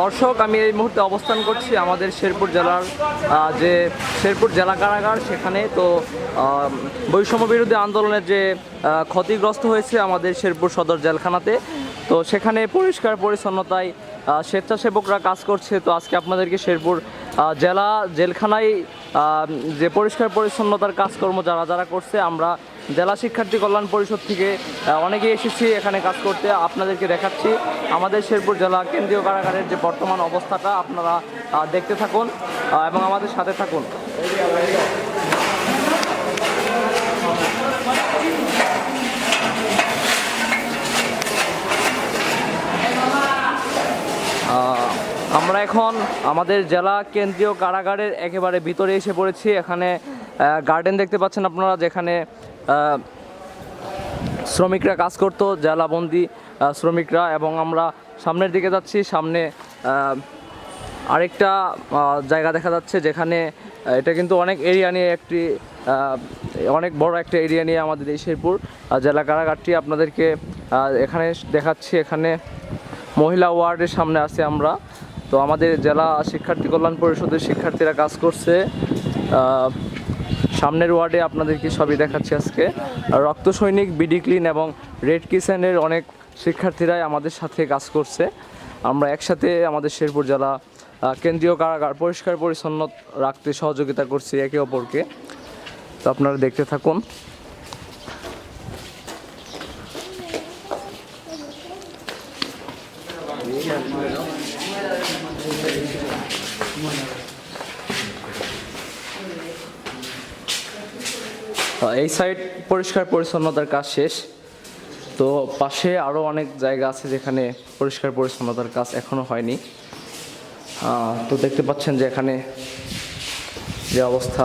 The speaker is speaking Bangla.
দর্শক, আমি এই মুহূর্তে অবস্থান করছি আমাদের শেরপুর জেলার যে শেরপুর জেলা কারাগার সেখানে। তো বৈষম্য বিরোধী আন্দোলনের যে ক্ষতিগ্রস্ত হয়েছে আমাদের শেরপুর সদর জেলখানাতে। তো, সেখানে পরিষ্কার পরিচ্ছন্নতায় স্বেচ্ছাসেবকরা কাজ করছে। তো, আজকে আপনাদেরকে শেরপুর জেলা জেলখানায় যে পরিষ্কার পরিচ্ছন্নতার কাজকর্ম যারা যারা করছে, আমরা জেলা শিক্ষার্থী কল্যাণ পরিষদ থেকে অনেকে এসেছি এখানে কাজ করতে। আপনাদেরকে দেখাচ্ছি আমাদের শেরপুর জেলা কেন্দ্রীয় কারাগারের যে বর্তমান অবস্থাটা, আপনারা দেখতে থাকুন এবং আমাদের সাথে থাকুন। আমরা এখন আমাদের জেলা কেন্দ্রীয় কারাগারের একেবারে ভিতরে এসে পড়েছি। এখানে গার্ডেন দেখতে পাচ্ছেন আপনারা যেখানে শ্রমিকরা কাজ করতো, জেলাবন্দি শ্রমিকরা, এবং আমরা সামনের দিকে যাচ্ছি, সামনে আরেকটা জায়গা দেখা যাচ্ছে যেখানে এটা কিন্তু অনেক এরিয়া নিয়ে একটি অনেক বড় একটা এরিয়া নিয়ে আমাদের এই শেরপুর জেলা কারাগারটি আপনাদেরকে এখানে দেখাচ্ছি, এখানে মহিলা ওয়ার্ডের সামনে আছি আমরা। তো আমাদের জেলা শিক্ষার্থী কল্যাণ পরিষদের শিক্ষার্থীরা কাজ করছে সামনের ওয়ার্ডে আপনাদেরকে সবই দেখাচ্ছি আজকে। রক্ত সৈনিক বিডি ক্লিন এবং রেড কিচেনের অনেক শিক্ষার্থীরাই আমাদের সাথে কাজ করছে। আমরা একসাথে আমাদের শেরপুর জেলা কেন্দ্রীয় কারাগার পরিষ্কার পরিচ্ছন্ন রাখতে সহযোগিতা করছি একে অপরকে। তো আপনারা দেখতে থাকুন। এই সাইড পরিষ্কার পরিচ্ছন্নতার কাজ শেষ। তো পাশে আরও অনেক জায়গা আছে যেখানে পরিষ্কার পরিচ্ছন্নতার কাজ এখনও হয়নি। তো দেখতে পাচ্ছেন যে এখানে যে অবস্থা।